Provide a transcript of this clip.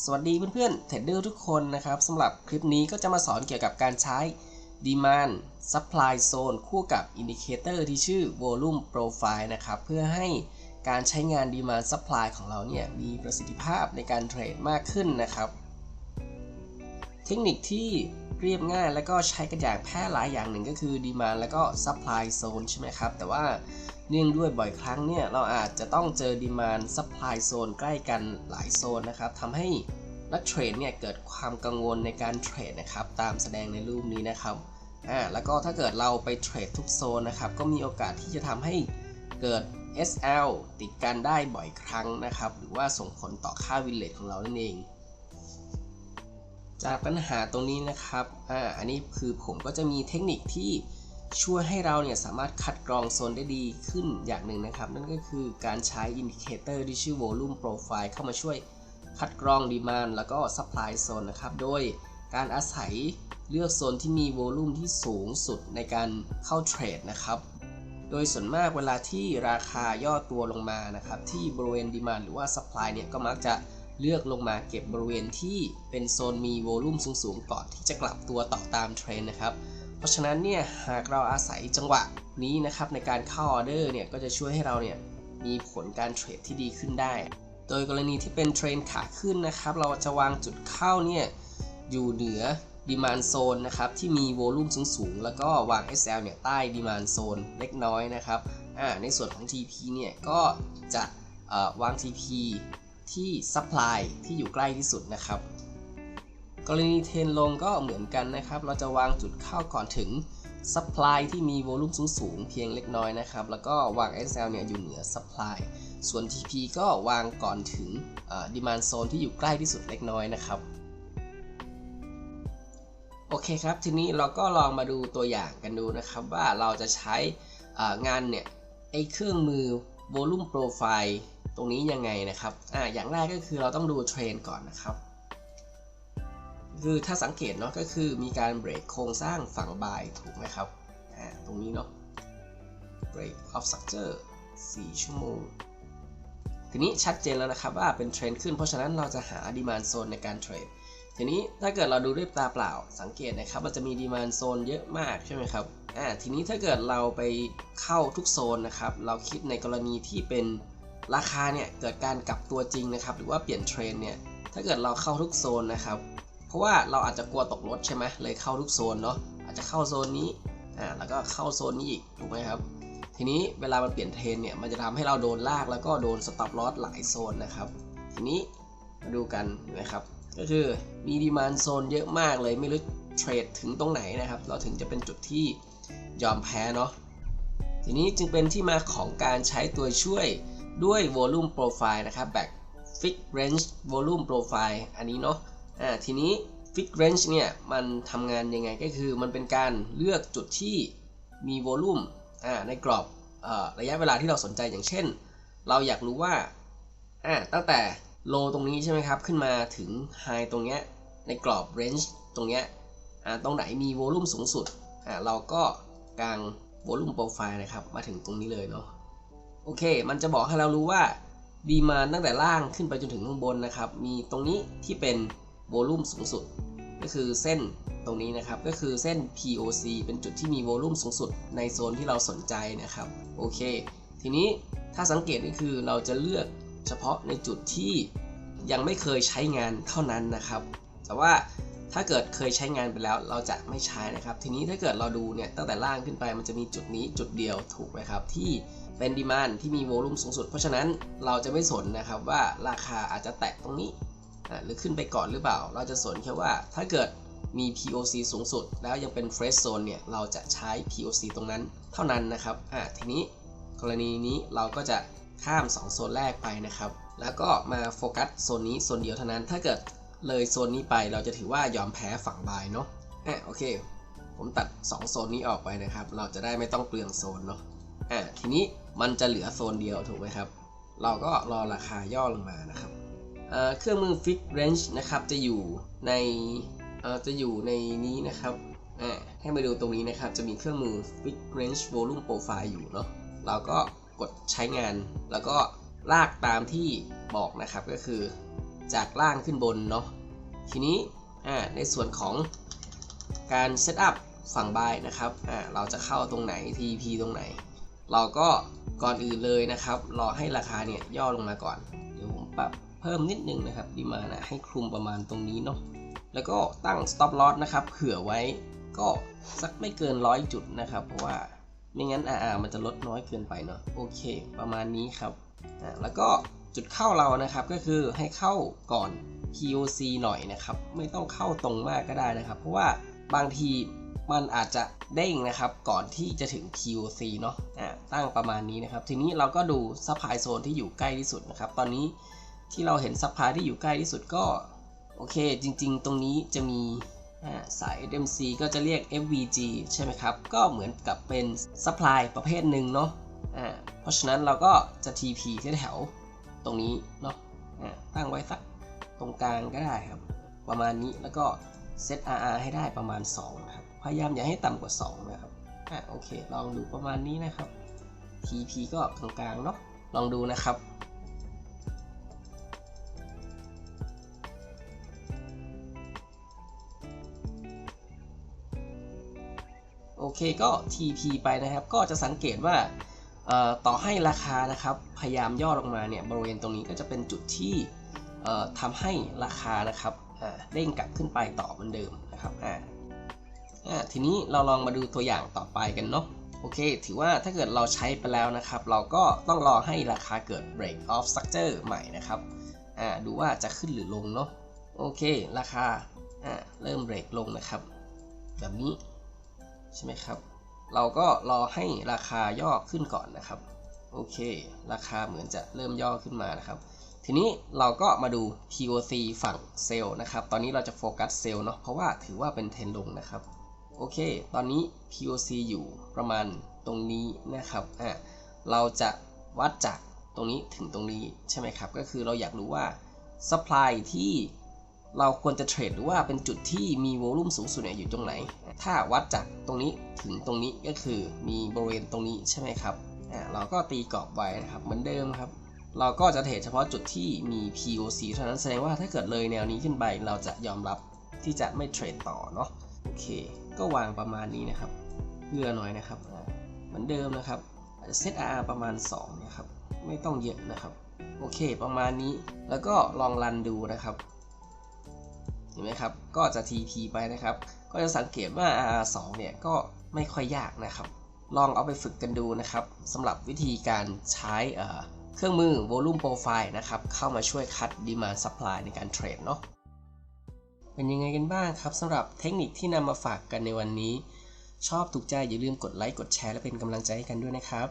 สวัสดีเพื่อนๆเทรดเดอร์ทุกคนนะครับสำหรับคลิปนี้ก็จะมาสอนเกี่ยวกับการใช้ Demand Supply Zone คู่กับ Indicator ที่ชื่อ Volume Profile นะครับ เพื่อให้การใช้งาน Demand Supply ของเราเนี่ย มีประสิทธิภาพในการเทรดมากขึ้นนะครับ เทคนิคที่เรียบง่ายและก็ใช้กันอย่างแพร่หลายอย่างหนึ่งก็คือ Demand และก็ Supply Zone ใช่ไหมครับ แต่ว่า เนื่องด้วยบ่อยครั้งเนี่ยเราอาจจะต้องเจอ Demand Supply Zone ใกล้กันหลายโซนนะครับทำให้นักเทรดเนี่ยเกิดความกังวลในการเทรดนะครับตามแสดงในรูปนี้นะครับอ่าแล้วก็ถ้าเกิดเราไปเทรดทุกโซนนะครับก็มีโอกาสที่จะทำให้เกิด SL ติดกันได้บ่อยครั้งนะครับ หรือว่าส่งผลต่อค่าวินเลทของเรานั่นเอง จากปัญหาตรงนี้นะครับอ่าอันนี้คือผมก็จะมีเทคนิคที่ ช่วยให้เราเนี่ยสามารถคัดกรองโซนได้ดีขึ้นอย่างหนึ่งนะครับ นั่นก็คือการใช้อินดิเคเตอร์ที่ชื่อ volume profile เข้ามาช่วยคัดกรองดีมานแล้วก็ supply zone นะครับ โดยการอาศัยเลือกโซนที่มีโวลูมที่สูงสุดในการเข้าเทรดนะครับ โดยส่วนมากเวลาที่ราคาย่อตัวลงมานะครับ ที่บริเวณดีมานหรือว่า supply เนี่ยก็มักจะเลือกลงมาเก็บบริเวณที่เป็นโซนมีโวลูมสูงๆก่อนที่จะกลับตัวต่อตามเทรนนะครับ เพราะฉะนั้นเนี่ยหากเราอาศัยจังหวะนี้นะครับในการเข้าออเดอร์เนี่ยก็จะช่วยให้เราเนี่ยมีผลการเทรดที่ดีขึ้นได้ โดยกรณีที่เป็นเทรนขาขึ้นนะครับ เราจะวางจุดเข้าเนี่ยอยู่เหนือดีมานโซนนะครับที่มีโวลูมสูงๆ แล้วก็วาง SL เนี่ยใต้ดีมานโซนเล็กน้อยนะครับอ่าในส่วนของ TP เนี่ยก็จะวาง TP ที่ Supply ที่อยู่ใกล้ที่สุดนะครับ กรณีเทรนลงก็เหมือนกันนะครับ เราจะวางจุดเข้าก่อนถึง Supply ที่มีโวลูมสูงๆ เพียงเล็กน้อยนะครับ แล้วก็วาง SL เนี่ยอยู่เหนือ Supply ส่วน TP ก็วางก่อนถึง Demand Zone ที่อยู่ใกล้ที่สุดเล็กน้อยนะครับ โอเคครับ ทีนี้เราก็ลองมาดูตัวอย่างกันดูนะครับว่าเราจะใช้งานเนี่ยไอเครื่องมือ Volume Profile ตรงนี้ยังไงนะครับออย่างแรกก็คือเราต้องดูเทรนก่อนนะครับ คือถ้าสังเกตเนาะก็คือมีการเบรกโครงสร้างฝั่งบายถูกไหมครับตรงนี้เนาะ break of structure 4 ชั่วโมง ทีนี้ชัดเจนแล้วนะครับว่าเป็นเทรนขึ้น เพราะฉะนั้นเราจะหา demand zone ในการเทรด ทีนี้ถ้าเกิดเราดูด้วยตาเปล่า สังเกตนะครับมันจะมี demand zone เยอะมากใช่ไหมครับ อ่า ทีนี้ถ้าเกิดเราไปเข้าทุกโซนนะครับ เราคิดในกรณีที่เป็นราคาเนี่ยเกิดการกลับตัวจริงนะครับ หรือว่าเปลี่ยนเทรนเนี่ย ถ้าเกิดเราเข้าทุกโซนนะครับ เพราะว่าเราอาจจะกลัวตกรถใช่ไหมเลยเข้าทุกโซนเนาะอาจจะเข้าโซนนี้อ่าแล้วก็เข้าโซนนี้อีกถูกไหมครับ ทีนี้เวลามันเปลี่ยนเทรนเนี่ยมันจะทำให้เราโดนลากแล้วก็โดนสต็อปลอสหลายโซนนะครับ ทีนี้มาดูกันนะครับก็คือมีดีมานโซนเยอะมากเลยไม่รู้เทรดถึงตรงไหนนะครับ เราถึงจะเป็นจุดที่ยอมแพ้เนาะทีนี้จึงเป็นที่มาของการใช้ตัวช่วยด้วย volume profile นะครับแบบ fix range volume profile อันนี้เนาะ อ่าทีนี้ fix range เนี่ยมันทำงานยังไงก็คือมันเป็นการเลือกจุดที่มี volume อ่าในกรอบอระยะเวลาที่เราสนใจอย่างเช่น เราอยากรู้ว่าอ่าตั้งแต่ low ตรงนี้ใช่ไหมครับ ขึ้นมาถึง high ตรงเนี้ยในกรอบ range ตรงเนี้ยอ่าตรงไหนมี volume สูงสุดอ่าเราก็กาง volume profile นะครับ มาถึงตรงนี้เลยเนาะโอเค มันจะบอกให้เรารู้ว่าดีมาตั้งแต่ล่างขึ้นไปจนถึงข้างบนนะครับ มีตรงนี้ที่เป็น โวลูมสูงสุด ก็คือเส้นตรงนี้นะครับ ก็คือเส้น POC เป็นจุดที่มีโวลูมสูงสุดในโซนที่เราสนใจนะครับ โอเค ทีนี้ถ้าสังเกตก็คือเราจะเลือกเฉพาะในจุดที่ยังไม่เคยใช้งานเท่านั้นนะครับ แต่ว่าถ้าเกิดเคยใช้งานไปแล้วเราจะไม่ใช้นะครับ ทีนี้ถ้าเกิดเราดูเนี่ยตั้งแต่ล่างขึ้นไปมันจะมีจุดนี้จุดเดียวถูกไหมครับ ที่เป็นดีมานที่มีโวลูมสูงสุด เพราะฉะนั้นเราจะไม่สนนะครับว่าราคาอาจจะแตะตรงนี้ หรือขึ้นไปก่อนหรือเปล่า เราจะสนแค่ว่าถ้าเกิดมี POC สูงสุด แล้วยังเป็น fresh zone เนี่ย เราจะใช้ POC ตรงนั้นเท่านั้นนะครับ อ่า ทีนี้กรณีนี้เราก็จะข้าม 2 โซนแรกไปนะครับ แล้วก็มาโฟกัสโซนนี้โซนเดียวเท่านั้น ถ้าเกิดเลยโซนนี้ไปเราจะถือว่ายอมแพ้ฝั่งบายเนาะ อะโอเค ผมตัด 2 โซนนี้ออกไปนะครับ เราจะได้ไม่ต้องเปลืองโซนเนาะ อะทีนี้มันจะเหลือโซนเดียวถูกไหมครับ เราก็รอราคาย่อลงมานะครับ เครื่องมือ Fix Range นะครับ จะอยู่ในจะอยู่ในนี้นะครับให้มาดูตรงนี้นะครับ จะมีเครื่องมือ Fix Range Volume Profile อยู่เนาะ เราก็กดใช้งาน แล้วก็ลากตามที่บอกนะครับก็คือจากล่างขึ้นบนเนาะ ทีนี้ในส่วนของการเซตอัพฝั่งบายนะครับเราจะเข้าตรงไหน TP ตรงไหน เราก็ก่อนอื่นเลยนะครับ รอให้ราคาเนี่ยย่อลงมาก่อน เดี๋ยวผมปรับ เพิ่มนิดนึงนะครับดีมานะให้คลุมประมาณตรงนี้เนาะแล้วก็ตั้ง stop loss นะครับเผื่อไว้ก็สักไม่เกินร้อยจุดนะครับ เพราะว่าไม่งั้น RR มันจะลดน้อยเกินไปเนาะโอเค ประมาณนี้ครับอ่าแล้วก็จุดเข้าเรานะครับก็คือให้เข้าก่อน POC หน่อยนะครับ ไม่ต้องเข้าตรงมากก็ได้นะครับ เพราะว่าบางทีมันอาจจะเด้งนะครับก่อนที่จะถึง POC เนาะอ่าตั้งประมาณนี้นะครับ ทีนี้เราก็ดูซัพพลายโซนที่อยู่ใกล้ที่สุดนะครับ ตอนนี้ ที่เราเห็นซัพพลายที่อยู่ใกล้ที่สุดก็ โอเค จริง ๆ ตรงนี้จะมีสาย SMC ก็จะเรียก FVG ใช่ไหมครับ ก็เหมือนกับเป็นซัพพลายประเภทหนึ่งเนาะเพราะฉะนั้นเราก็จะ TP ที่แถวตรงนี้เนาะตั้งไว้สักตรงกลางก็ได้ครับ ประมาณนี้แล้วก็เซต RR ให้ได้ประมาณ2ครับพยายามอย่าให้ต่ำกว่า 2 นะครับอ่าโอเค ลองดูประมาณนี้นะครับ TP ก็กลางๆเนาะลองดูนะครับ เคก็ TP ไปนะครับ ก็จะสังเกตว่าต่อให้ราคานะครับ พยายามย่อลงมาเนี่ยบริเวณตรงนี้ก็จะเป็นจุดที่ทำให้ราคานะครับเด้งกลับขึ้นไปต่อเหมือนเดิมนะครับอ่าทีนี้เราลองมาดูตัวอย่างต่อไปกันเนาะโอเค ถือว่าถ้าเกิดเราใช้ไปแล้วนะครับ เราก็ต้องรอให้ราคาเกิด break of structure ใหม่นะครับอ่าดูว่าจะขึ้นหรือลงเนาะโอเค ราคาอ่าเริ่ม break ลงนะครับ แบบนี้ ใช่ไหมครับ เราก็รอให้ราคาย่อขึ้นก่อนนะครับ โอเค ราคาเหมือนจะเริ่มย่อขึ้นมานะครับ ทีนี้เราก็มาดู POC ฝั่งเซลล์นะครับ ตอนนี้เราจะโฟกัสเซลล์เนาะ เพราะว่าถือว่าเป็นเทรนลงนะครับ โอเค ตอนนี้ POC อยู่ประมาณตรงนี้นะครับ อะ เราจะวัดจากตรงนี้ถึงตรงนี้ใช่ไหมครับ ก็คือเราอยากรู้ว่า supply ที่ เราควรจะเทรดหรือว่าเป็นจุดที่มีโวลุ่มสูงสุดเนี่ยอยู่ตรงไหน ถ้าวัดจากตรงนี้ถึงตรงนี้ก็คือมีบริเวณตรงนี้ใช่ไหมครับอ่าเราก็ตีกรอบไว้นะครับเหมือนเดิมครับ เราก็จะเทรดเฉพาะจุดที่มี POC เท่านั้นแสดงว่าถ้าเกิดเลยแนวนี้ขึ้นไป เราจะยอมรับที่จะไม่เทรดต่อเนาะโอเค ก็วางประมาณนี้นะครับเพื่อหน่อยนะครับเหมือนเดิมนะครับเซต RR ประมาณ2นะครับไม่ต้องเยอะนะครับโอเค ประมาณนี้แล้วก็ลองรันดูนะครับ เห็นไหมครับ ก็จะ TP ไปนะครับ ก็จะสังเกตว่า R2 เนี่ยก็ไม่ค่อยยากนะครับ ลองเอาไปฝึกกันดูนะครับสำหรับวิธีการใช้เอ่อเครื่องมือ Volume Profile นะครับ เข้ามาช่วยคัด Demand Supply ในการเทรดเนาะเป็นยังไงกันบ้างครับสำหรับเทคนิคที่นำมาฝากกันในวันนี้ ชอบถูกใจอย่าลืมกดไลค์กดแชร์และเป็นกำลังใจให้กันด้วยนะครับ